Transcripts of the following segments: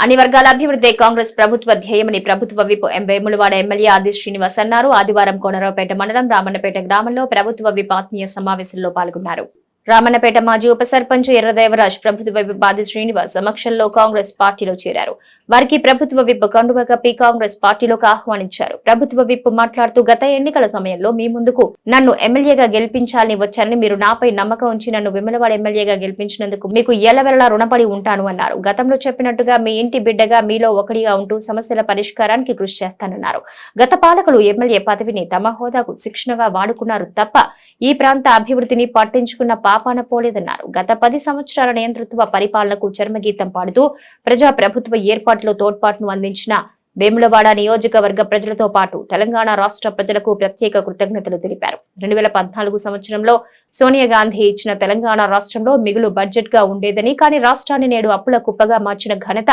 అన్ని వర్గాల అభివృద్ధి కాంగ్రెస్ ప్రభుత్వ ధ్యేయమని ప్రభుత్వ విప్ ఎం వేములవాడ ఎమ్మెల్యే ఆది శ్రీనివాస్ అన్నారు. ఆదివారం కోనరావుపేట మండలం రామన్నపేట గ్రామంలో ప్రభుత్వ విప్ ఆత్మీయ సమావేశంలో పాల్గొన్నారు. రామన్నపేట మాజీ ఉప సర్పంచ్ ఎర్రదేవరాజ్ ప్రభుత్వ విప్ ఆది శ్రీనివాస్ సమక్షంలో కాంగ్రెస్ పార్టీలో చేరారు. వారికి ప్రభుత్వ విప్ కండువ కప్పి కాంగ్రెస్ పార్టీలోకి ఆహ్వానించారు. ప్రభుత్వ విప్ మాట్లాడుతూ గత ఎన్నికల సమయంలో మీ ముందుకు నన్ను ఎమ్మెల్యేగా గెలిపించాలని వచ్చారని మీరు నాపై నమ్మకం ఉంచి నన్ను విమలవాడ ఎమ్మెల్యేగా గెలిపించినందుకు మీకు ఎలవెలలా రుణపడి ఉంటాను అన్నారు. గతంలో చెప్పినట్టుగా మీ ఇంటి బిడ్డగా మీలో ఒకటిగా ఉంటూ సమస్యల పరిష్కారానికి కృషి చేస్తానన్నారు. గత పాలకులు ఎమ్మెల్యే పదవిని తమ హోదాకు శిక్షణగా వాడుకున్నారు తప్ప ఈ ప్రాంత అభివృద్ధిని పట్టించుకున్న పాపాన పోలేదన్నారు. గత పది సంవత్సరాల నియంతృత్వ పరిపాలనకు చర్మగీతం పాడుతూ ప్రజా ప్రభుత్వ ఏర్పాటులో తోడ్పాటును అందించిన వేములవాడ నియోజకవర్గ ప్రజలతో పాటు తెలంగాణ రాష్ట్ర ప్రజలకు ప్రత్యేక కృతజ్ఞతలు తెలిపారు. రెండు వేల పద్నాలుగు సంవత్సరంలో సోనియా గాంధీ ఇచ్చిన తెలంగాణ రాష్ట్రంలో మిగులు బడ్జెట్గా ఉండేదని కానీ రాష్ట్రాన్ని నేడు అప్పుల కుప్పగా మార్చిన ఘనత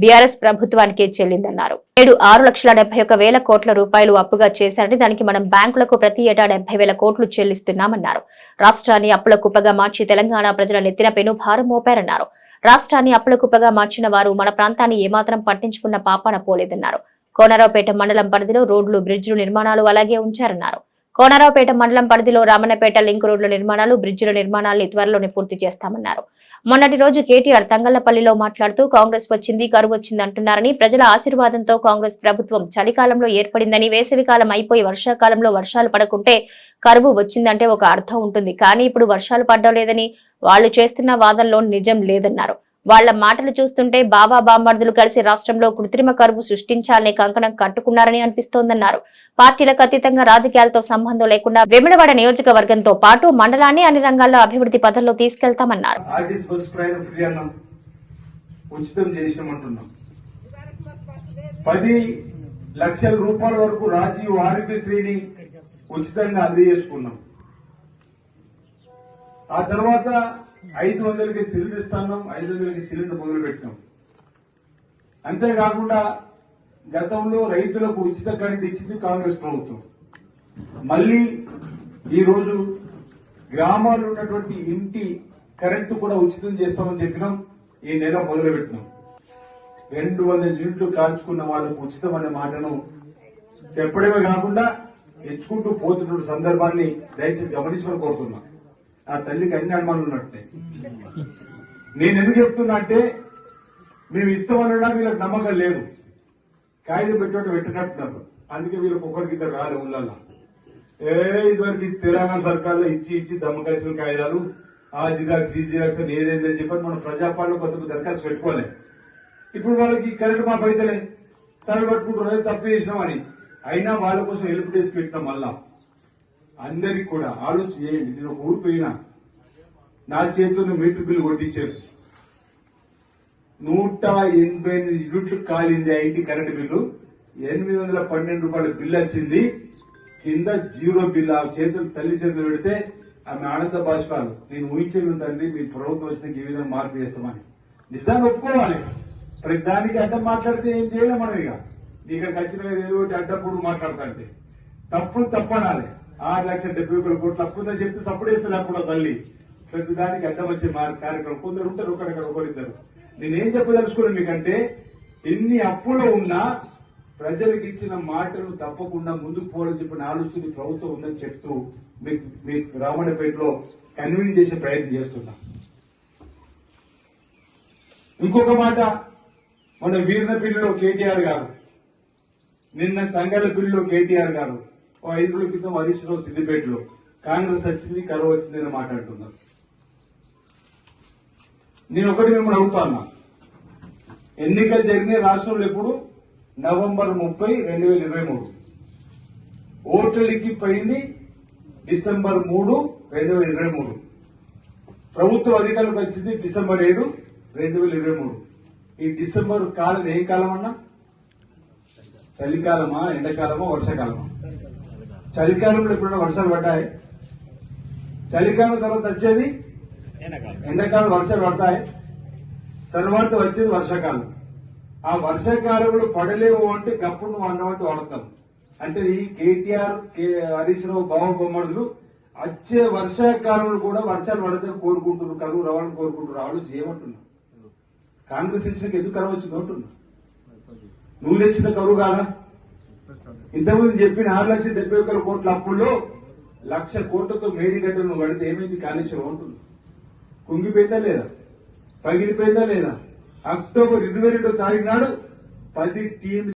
బీఆర్ఎస్ ప్రభుత్వానికే చెల్లిందన్నారు. నేడు ఆరు లక్షల డెబ్బై ఒక వేల కోట్ల రూపాయలు అప్పుగా చేశారని దానికి మనం బ్యాంకులకు ప్రతి ఏటా డెబ్బై వేల కోట్లు చెల్లిస్తున్నామన్నారు. రాష్ట్రాన్ని అప్పుల కుప్పగా మార్చి తెలంగాణ ప్రజల నెత్తిన పెను భారం మోపారన్నారు. రాష్ట్రాన్ని అప్పుల కుప్పగా మార్చిన వారు మన ప్రాంతాన్ని ఏమాత్రం పట్టించుకున్న పాపాన పోలేదన్నారు. కోనరావుపేట మండలం పరిధిలో రోడ్లు బ్రిడ్జిలు నిర్మాణాలు అలాగే ఉంచారన్నారు. కోనరావుపేట మండలం పరిధిలో రామన్నపేట లింక్ రోడ్ల నిర్మాణాలు బ్రిడ్జిల నిర్మాణాలను త్వరలోనే పూర్తి చేస్తామన్నారు. మొన్నటి రోజు కేటీఆర్ తంగళ్ళపల్లిలో మాట్లాడుతూ కాంగ్రెస్ వచ్చింది కరువు వచ్చింది అంటున్నారని ప్రజల ఆశీర్వాదంతో కాంగ్రెస్ ప్రభుత్వం చలికాలంలో ఏర్పడిందని వేసవికాలం అయిపోయి వర్షాకాలంలో వర్షాలు పడకుంటే కరువు వచ్చిందంటే ఒక అర్థం ఉంటుంది. కానీ ఇప్పుడు వర్షాలు పడ్డం లేదని వాళ్ళు చేస్తున్న వాదనలో నిజం లేదన్నారు. వాళ్ళ మాటలు చూస్తుంటే బాబా బామ్మర్దులు కలిసి రాష్ట్రంలో కృత్రిమ కరువు సృష్టించాలనే కంకణం కట్టుకున్నారని అనిపిస్తోందన్నారు. పార్టీలకు అతీతంగా రాజకీయాలతో సంబంధం లేకుండా వెమిలవాడ నియోజకవర్గంతో పాటు మండలాన్ని అన్ని రంగాల్లో అభివృద్ధి పథంలో తీసుకెళ్తామన్నారు. పది లక్షల రూపాయల వరకు రాజీవ్ ఆరోగ్యశ్రీని ఉచితంగా అందజేసుకున్నాం. ఆ తర్వాత ఐదు వందలకి సిలిండర్ ఇస్తాన్నాం ఐదు వందలకి సిలిండర్ మొదలు పెట్టినాం అంతేకాకుండా గతంలో రైతులకు ఉచిత కరెంట్ ఇచ్చింది కాంగ్రెస్ ప్రభుత్వం. మళ్ళీ ఈరోజు గ్రామాల్లో ఉన్నటువంటి ఇంటి కరెంటు కూడా ఉచితం చేస్తామని చెప్పినాం ఈ నెల మొదలు పెట్టినాం రెండు వందల యూనిట్లు కాల్చుకున్న వాళ్ళకు ఉచితం అనే మాటను చెప్పడమే కాకుండా తెచ్చుకుంటూ పోతున్న సందర్భాన్ని దయచేసి గమనించమని కోరుతున్నాం. ఆ తల్లికి అన్ని అనుమానాలు ఉన్నట్టే నేను ఎందుకు చెప్తున్నా అంటే మేము ఇస్తామన్నా వీళ్ళకి నమ్మకం లేదు. కాగితం పెట్టినట్టు పెట్టినట్టున్నారు అందుకే వీళ్ళకి ఒకరికి ఇద్దరు రాలే ఊళ్ళల్లో. ఏ ఇదివరకు తెలంగాణ సర్కార్లో ఇచ్చి ఇచ్చి దమ్మకాల్సిన కాగితాలు ఆ జిరాక్స్ ఈ జిరాక్స్ అని ఏదైందని చెప్పని మనం ప్రజాపాలన కొత్త దరఖాస్తు పెట్టుకోలే. ఇప్పుడు వాళ్ళకి కరెంట్ మాఫ్ అయితేనే తల పట్టుకుంటున్నారు తప్పు చేసినామని అయినా వాళ్ళ కోసం హెల్ప్ డెస్క్ పెట్టినాం మళ్ళా. అందరికి కూడా ఆలోచన చేయండి. నేను ఒక ఊరు నా చేతిలో మీటర్ బిల్లు కొట్టించారు. నూట ఎనభై ఎనిమిది యూనిట్లు కాలింది ఆ ఇంటి కరెంట్ బిల్లు. ఎనిమిది వందల పన్నెండు రూపాయల బిల్లు వచ్చింది. కింద జీరో బిల్ ఆ చేతులు తల్లి చేతులు పెడితే ఆమె ఆనంద భాష్పాలు నేను ఊహించగలను తండ్రి మీ ప్రభుత్వం వచ్చిన ఈ విధంగా మార్పు చేస్తామని. నిజాన్ని ఒప్పుకోవాలి. ప్రతి దానికి అడ్డం మాట్లాడితే ఏం చేయలేం మనం ఇక. నీ ఇక్కడికి వచ్చిన ఏదో ఒకటి అడ్డప్పుడు మాట్లాడతాంటే తప్పు తప్పనాలి. ఆరు లక్షల డెబ్బై ఒకటి కోట్లు అప్పుందని చెప్తే సప్పుడు వేస్తే అప్పుడు తల్లి. ప్రతి దానికి అడ్డం వచ్చే కార్యక్రమం. కొందరు ఉంటారు ఒకరిక్కడ ఒకరిద్దరు నేనేం చెప్పదలుచుకున్నాను మీకంటే ఎన్ని అప్పులు ఉన్నా ప్రజలకు ఇచ్చిన మాటలు తప్పకుండా ముందుకు పోవాలని చెప్పిన ఆలోచన ప్రభుత్వం ఉందని చెప్తూ మీకు మీకు రామణపేటలో కన్విన్స్ చేసే ప్రయత్నం చేస్తున్నా. ఇంకొక మాట మన వీరినపల్లిలో కేటీఆర్ గారు నిన్న తంగలపల్లిలో కేటీఆర్ గారు ఐదు రోజుల క్రితం హరీష్ రావు సిద్దిపేటలో. కాంగ్రెస్ వచ్చింది కరువు వచ్చింది అని మాట్లాడుతున్నారు. నేను ఒకటి మిమ్మల్ని అడుగుతాను ఎన్నికలు జరిగిన రాష్ట్రంలో ఎప్పుడు? నవంబర్ ముప్పై రెండు వేల ఇరవై మూడు. ఓట్ల పోయింది డిసెంబర్ మూడు రెండు వేల ఇరవై మూడు. ప్రభుత్వం అధికారులకు వచ్చింది డిసెంబర్ ఏడు రెండు వేల ఇరవై మూడు. ఈ డిసెంబర్ కాలం ఏం కాలం అన్నా చలికాలమా ఎండాకాలమా వర్షాకాలమా? చలికాలంలో ఎప్పుడైనా వర్షాలు పడ్డాయి? చలికాలం తర్వాత వచ్చేది? ఎండాకాలం. వర్షాలు పడతాయి? తర్వాత వచ్చేది వర్షాకాలం. ఆ వర్షాకాలంలో పడలేవు అంటే గప్పుడు నువ్వు అన్నమాట వాడతాం అంటే ఈ కేటీఆర్ కే హరీష్ రావు బావ బొమ్మడులు వచ్చే వర్షాకాలంలో కూడా వర్షాలు పడతారు కోరుకుంటున్నారు కరువు రావాలని కోరుకుంటున్నారు. ఆలోచన చేయమంటున్నారు. కాంగ్రెస్ ఇచ్చినాక ఎందుకు కరువు వచ్చింది అంటున్నా నువ్వు తెచ్చిన కరువు కాదా? ఇంతకుముందు చెప్పిన ఆరు లక్షల డెబ్బై ఒక్క కోట్ల అప్పుల్లో లక్ష కోట్లతో మేడిగడ్డ నువ్వు కడితే ఏమైంది? కాళేశ్వరం ఉంటుంది కుంగిపోయిందా లేదా? పగిలిపోయిందా లేదా? అక్టోబర్ ఇరవై రెండో తారీఖు నాడు పది టీమ్స్